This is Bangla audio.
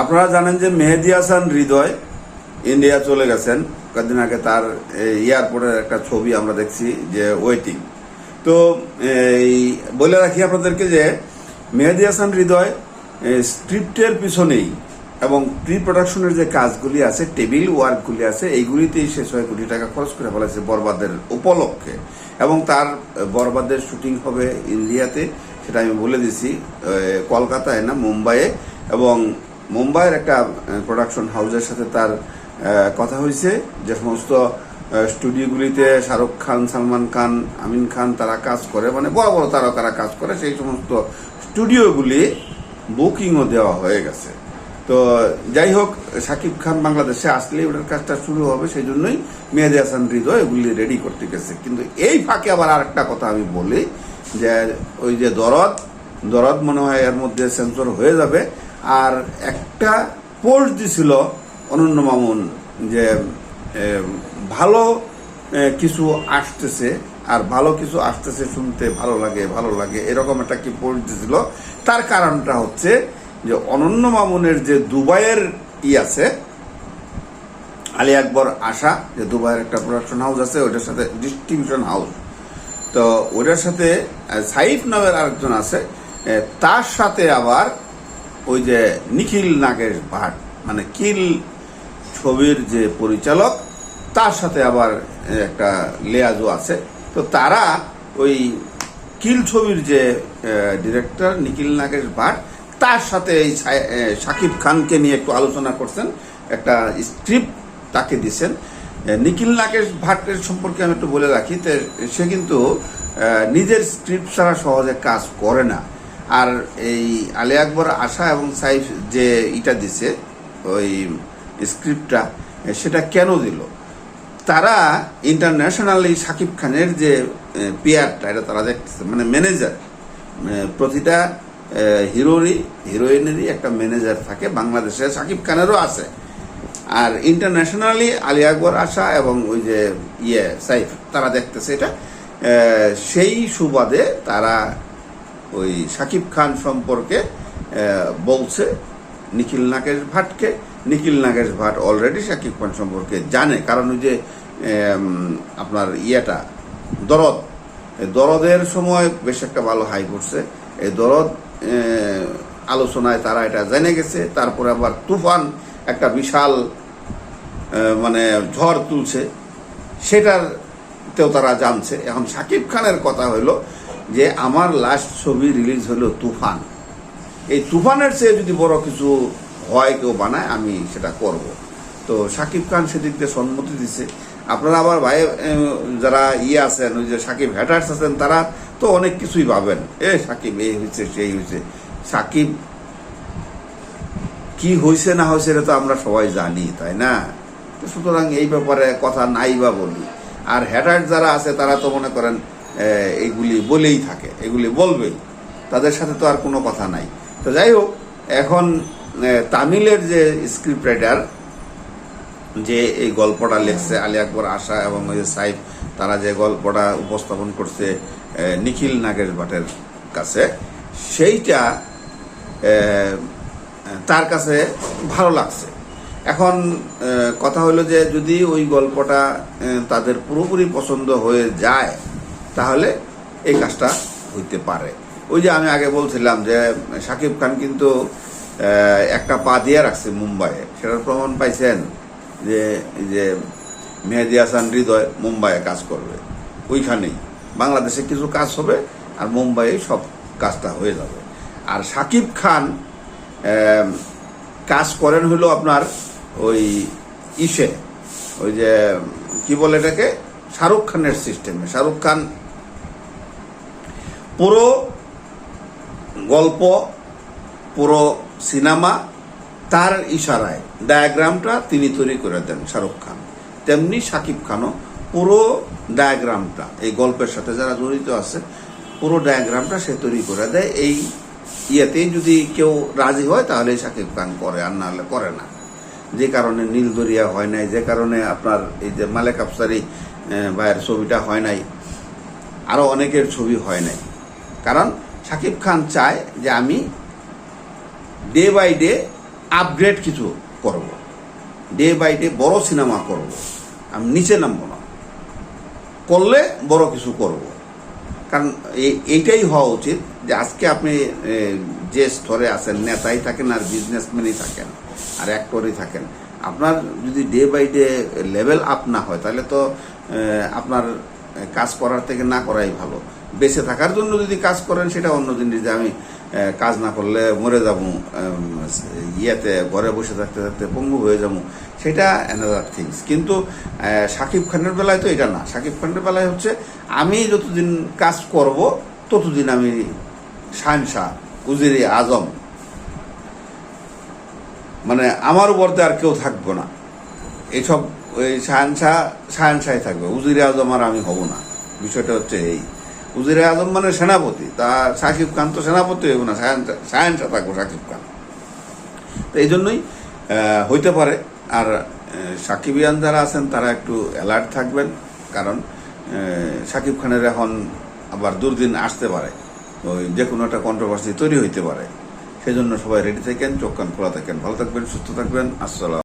আপনারা জানেন যে মেহেদি হাসান হৃদয় ইন্ডিয়া চলে গেছেন। কয়েকদিন আগে তার এয়ারপোর্টের একটা ছবি আমরা দেখছি যে ওয়েটিং। তো এই, বলে রাখি আপনাদেরকে যে মেহেদি হাসান হৃদয় স্ক্রিপ্টের পিছনেই এবং প্রি প্রোডাকশনের যে কাজগুলি আছে টেবিল ওয়ার্কগুলি আছে, এইগুলিতেই সে ছয় কোটি টাকা খরচ করে ফেলেছে বরবাদের উপলক্ষে। এবং তার বরবাদের শুটিং হবে ইন্ডিয়াতে, সেটা আমি বলে দিছি কলকাতায় না, মুম্বাইয়ে। এবং মুম্বাইয়ের একটা প্রোডাকশন হাউসের সাথে তার কথা হয়েছে, যে সমস্ত স্টুডিওগুলিতে শাহরুখ খান, সালমান খান, আমিন খান তারা কাজ করে মানে বড় বড় তারকারা কাজ করে, সেই সমস্ত স্টুডিওগুলি বুকিংও দেওয়া হয়ে গেছে। তো যাই হোক, সাকিব খান বাংলাদেশে আসলে ওটার কাজটা শুরু হবে, সেই জন্যই মেহেদি হাসান হৃদয় এগুলি রেডি করতে গেছে। কিন্তু এই ফাঁকে আবার আরেকটা কথা আমি বলি, যে ওই যে দরদ দরদ মনে হয় এর মধ্যে সেন্সর হয়ে যাবে আর একটা পোস্ট দিছিল অনন্য মামুন যে ভালো কিছু আসতেছে আর ভালো কিছু আসতেছে শুনতে ভালো লাগে ভালো লাগে, এরকম একটা কি পোস্ট দিছিল। তার কারণটা হচ্ছে যে অনন্য মামুনের যে দুবাইয়ের ই আছে, আলী আকবর আশা, যে দুবাইয়ের একটা প্রোডাকশন হাউস আছে, ওইটার সাথে ডিস্ট্রিবিউশন হাউস তো ওইটার সাথে সাইফ নামের আরেকজন আছে তার সাথে আবার ওই যে নিখিল নাগেশ ভাট মানে কিল ছবির যে পরিচালক, তার সাথে আবার একটা লেয়াজও আছে। তো তারা ওই কিল ছবির যে ডিরেক্টর নিখিল নাগেশ ভাট তার সাথে এই সাকিব খানকে নিয়ে একটু আলোচনা করছেন, একটা স্ক্রিপ্ট তাকে দিছেন। নিখিল নাগেশ ভাটের সম্পর্কে আমি একটু বলে রাখি সে কিন্তু নিজের স্ক্রিপ্ট ছাড়া সহজে কাজ করে না। আর এই আলী আকবর, আশা এবং সাইফ যে ইটা দিছে, ওই স্ক্রিপ্টটা, সেটা কেন দিল? তারা ইন্টারন্যাশনালি সাকিব খানের যে পেয়ারটা এটা তারা দেখতেছে মানে ম্যানেজার প্রতিটা হিরোরই, হিরোইনেরই একটা ম্যানেজার থাকে, বাংলাদেশে সাকিব খানেরও আছে। আর ইন্টারন্যাশনালি আলী আকবর, আশা এবং ওই যে ইয়ে সাইফ, তারা দেখতেছে এটা। সেই সুবাদে তারা ওই সাকিব খান সম্পর্কে বলছে, নিখিল নাগেশ ভাটকে। নিখিল নাগেশ ভাট অলরেডি সাকিব খান সম্পর্কে জানে, কারণ ওই যে আপনার ইয়েটা, দরদ। দরদের সময় বেশ একটা ভালো হাই করছে। এই দরদ আলোচনায় তারা এটা জেনে গেছে, তারপরে আবার তুফান একটা বিশাল মানে ঝড় তুলছে, সেটার তেও তারা জানছে। এখন সাকিব খানের কথা হলো যে আমার লাস্ট ছবি রিলিজ হলো তুফান। এই তুফানের চেয়ে যদি বড় কিছু হয়, কেউ বানায়, আমি সেটা করব। তো সাকিব খান সেদিক দিয়ে সম্মতি দিছে। আপনারা আবার ভাই যারা ইয়ে আছেন, ওই যে সাকিব হ্যাটার্স আছেন, তারা তো অনেক কিছুই ভাবেন। এ সাকিব, এই হয়েছে সেই হয়েছে সাকিব, কি হয়েছে না হয়েছে এটা তো আমরা সবাই জানি, তাই না? সুতরাং এই ব্যাপারে কথা নাই বা বলি। আর হ্যাটার যারা আছে, তারা তো মনে করেন আহ, এইগুলি বলেই থাকে এগুলি বলবেই। তাদের সাথে তো আর কোনো কথা নাই। তো যাই হোক এখন তামিলের যে স্ক্রিপ্ট রাইটার যে এই গল্পটা লেখছে আলী আকবর আশা এবং ওই যে সাইফ তারা যে গল্পটা উপস্থাপন করছে নিখিল নাগেশ ভাটের কাছে সেইটা তার কাছে ভালো লাগছে। এখন কথা হলো যে যদি ওই গল্পটা তাদের পুরোপুরি পছন্দ হয়ে যায় তাহলে এই কাজটা হইতে পারে। ওই যে আমি আগে বলছিলাম যে, সাকিব খান কিন্তু একটা পা দিয়ে রাখছে মুম্বাইয়ে। সেটার প্রমাণ পাইছেন যে যে মেহেদি হাসান হৃদয় মুম্বাইয়ে কাজ করবে। ওইখানেই। বাংলাদেশে কিছু কাজ হবে আর মুম্বাইয়ে সব কাজটা হয়ে যাবে। আর সাকিব খান কাজ করেন হলো আপনার ওই ইসে। ওই যে, কি বলে এটাকে? শাহরুখ খানের সিস্টেমে শাহরুখ খান পুরো গল্প, পুরো সিনেমা তার ইশারায় ডায়াগ্রামটা তিনি তৈরি করে দেন শাহরুখ খান। তেমনি সাকিব খানও পুরো ডায়াগ্রামটা এই গল্পের সাথে যারা জড়িত আছে, পুরো ডায়াগ্রামটা সে তৈরি করে দেয়। এই ইয়েতেই যদি কেউ রাজি হয়, তাহলে সাকিব খান করে, আর নাহলে করে না। যে কারণে নীলদরিয়া হয় নাই, যে কারণে আপনার এই যে মালেক আফসারি ভাইয়ের ছবিটা হয় নাই আরও অনেকের ছবি হয় নাই। কারণ সাকিব খান চায় যে আমি ডে বাই ডে আপগ্রেড কিছু করব। ডে বাই ডে বড় সিনেমা করব। আমি নিচে নামবো না। করলে বড় কিছু করব। কারণ এই- এইটাই হওয়া উচিত যে আজকে আপনি যে স্তরে আছেন, নেতাই থাকেন আর বিজনেসম্যানই থাকেন আর অ্যাক্টরই থাকেন। আপনার যদি day by day level up না হয়, তাহলে তো আপনার কাজ করার থেকে না করাই ভালো। বেঁচে থাকার জন্য যদি কাজ করেন সেটা অন্য জিনিস যে আমি কাজ না করলে মরে যাব ইয়েতে ঘরে বসে থাকতে থাকতে পঙ্গু হয়ে যাব। সেটা অ্যানাদার থিংস কিন্তু এ, শাকিব খানের বেলায় তো এটা না। শাকিব খানের বেলায় হচ্ছে আমি যতদিন কাজ করব ততদিন আমি শাহনশাহ উজিরে আজম মানে আমার উপরতে আর কেউ থাকব না। এইসব ওই শাহানশাহ শাহানশাহ থাকবে। উজিরে আজম আর আমি হব না। বিষয়টা হচ্ছে এই। উজিরে আজম মানে সেনাপতি। তা সাকিব খান তো সেনাপতি হইব না শাহানশাহ থাকব সাকিব খান। তো এই জন্যই হইতে পারে। আর সাকিবিয়ান যারা আছেন, তারা একটু অ্যালার্ট থাকবেন। কারণ সাকিব খানের এখন আবার দুর্দিন আসতে পারে। ওই যে কোনো একটা কন্ট্রোভার্সি তৈরি হইতে পারে। সেজন্য সবাই রেডি থাকেন, চোখ কান খোলা থাকেন, ভালো থাকবেন, সুস্থ থাকবেন। আসসালাম।